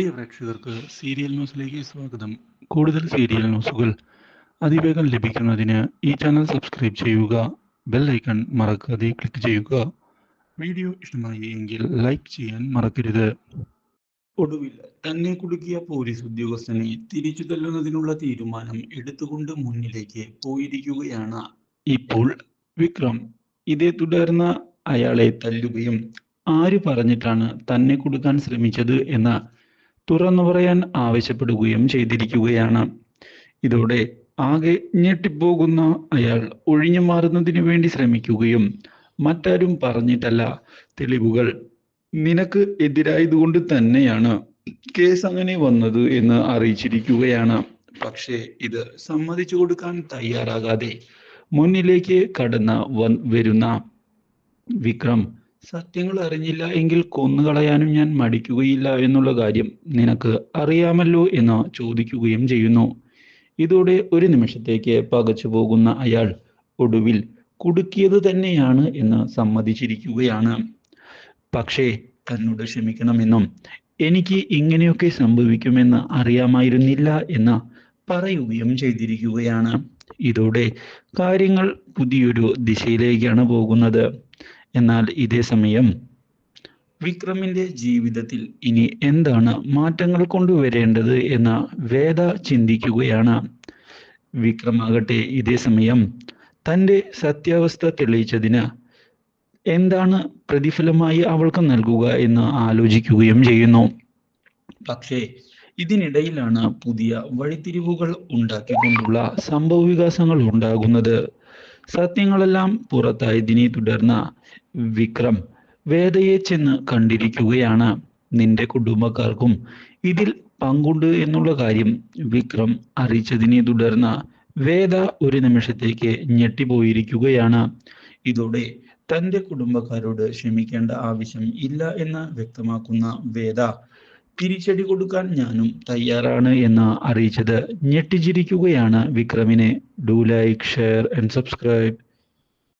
പ്രിയ പ്രേക്ഷകർക്ക് സീരിയൽ ന്യൂസിലേക്ക് സ്വാഗതം. കൂടുതൽ സീരിയൽ ന്യൂസുകൾ അതിവേഗം ലഭിക്കുന്നതിന് ഈ ചാനൽ സബ്സ്ക്രൈബ് ചെയ്യുക ബെൽ ഐക്കൺ മറക്കാതെ ക്ലിക്ക് ചെയ്യുക. വീഡിയോ ഇഷ്ടമായി എങ്കിൽ ലൈക്ക് ചെയ്യാൻ മറക്കരുത്. ഒടുവിൽ തന്നെ കുടുക്കിയ പോലീസ് ഉദ്യോഗസ്ഥനെ തിരിച്ചു തല്ലുന്നതിനുള്ള തീരുമാനം എടുത്തുകൊണ്ട് മുന്നിലേക്ക് പോയിരിക്കുകയാണ്. ഇപ്പോൾ വിക്രം ഇതേ തുടർന്ന് അയാളെ തല്ലുകയും ആര് പറഞ്ഞിട്ടാണ് തന്നെ കൊടുക്കാൻ ശ്രമിച്ചത് എന്ന് തുറന്നു പറയാൻ ആവശ്യപ്പെടുകയും ചെയ്തിരിക്കുകയാണ്. ഇതോടെ ആകെ ഞെട്ടിപ്പോകുന്ന അയാൾ ഒഴിഞ്ഞു മാറുന്നതിന് വേണ്ടി ശ്രമിക്കുകയും മറ്റാരും പറഞ്ഞിട്ടല്ല. തെളിവുകൾ നിനക്ക് എതിരായതുകൊണ്ട് തന്നെയാണ്. കേസ് അങ്ങനെ വന്നത് എന്ന് അറിയിച്ചിരിക്കുകയാണ്. പക്ഷേ ഇത് സമ്മതിച്ചു കൊടുക്കാൻ തയ്യാറാകാതെ മുന്നിലേക്ക് കടന്ന വരുന്ന വിക്രം സത്യങ്ങൾ അറിഞ്ഞില്ല എങ്കിൽ കൊന്നുകളയാനും ഞാൻ മടിക്കുകയില്ല എന്നുള്ള കാര്യം നിനക്ക് അറിയാമല്ലോ എന്ന് ചോദിക്കുകയും ചെയ്യുന്നു. ഇതോടെ ഒരു നിമിഷത്തേക്ക് പകച്ചു പോകുന്ന അയാൾ ഒടുവിൽ കുടുക്കിയത് തന്നെയാണ് എന്ന് സമ്മതിച്ചിരിക്കുകയാണ്. പക്ഷേ തന്നോട് ക്ഷമിക്കണമെന്നും എനിക്ക് ഇങ്ങനെയൊക്കെ സംഭവിക്കുമെന്ന് അറിയാമായിരുന്നില്ല എന്ന് പറയുകയും ചെയ്തിരിക്കുകയാണ്. ഇതോടെ കാര്യങ്ങൾ പുതിയൊരു ദിശയിലേക്കാണ് പോകുന്നത്. എന്നാൽ ഇതേ സമയം വിക്രമിന്റെ ജീവിതത്തിൽ ഇനി എന്താണ് മാറ്റങ്ങൾ കൊണ്ടുവരേണ്ടത് എന്ന് വേദ ചിന്തിക്കുകയാണ്. വിക്രമാകട്ടെ ഇതേ സമയം തന്റെ സത്യാവസ്ഥ തെളിയിച്ചതിന് എന്താണ് പ്രതിഫലമായി അവൾക്ക് നൽകുക എന്ന് ആലോചിക്കുകയും ചെയ്യുന്നു. പക്ഷേ ഇതിനിടയിലാണ് പുതിയ വഴിത്തിരിവുകൾ ഉണ്ടാക്കിക്കൊണ്ടുള്ള സംഭവ വികാസങ്ങൾ ഉണ്ടാകുന്നത്. സത്യങ്ങളെല്ലാം പുറത്തായതിനെ തുടർന്ന വിക്രം വേദയെ ചെന്ന് കണ്ടിരിക്കുകയാണ്. നിന്റെ കുടുംബക്കാർക്കും ഇതിൽ പങ്കുണ്ട് എന്നുള്ള കാര്യം വിക്രം അറിയിച്ചതിനെ തുടർന്ന് വേദ ഒരു നിമിഷത്തേക്ക് ഞെട്ടിപ്പോയിരിക്കുകയാണ്. ഇതോടെ തന്റെ കുടുംബക്കാരോട് ക്ഷമിക്കേണ്ട ആവശ്യം ഇല്ല എന്ന് വ്യക്തമാക്കുന്ന വേദ തിരിച്ചടി കൊടുക്കാൻ ഞാനും തയ്യാറാണ് എന്ന് അറിയിച്ചത് ഞെട്ടിച്ചിരിക്കുകയാണ് വിക്രമിനെ. Do like share and subscribe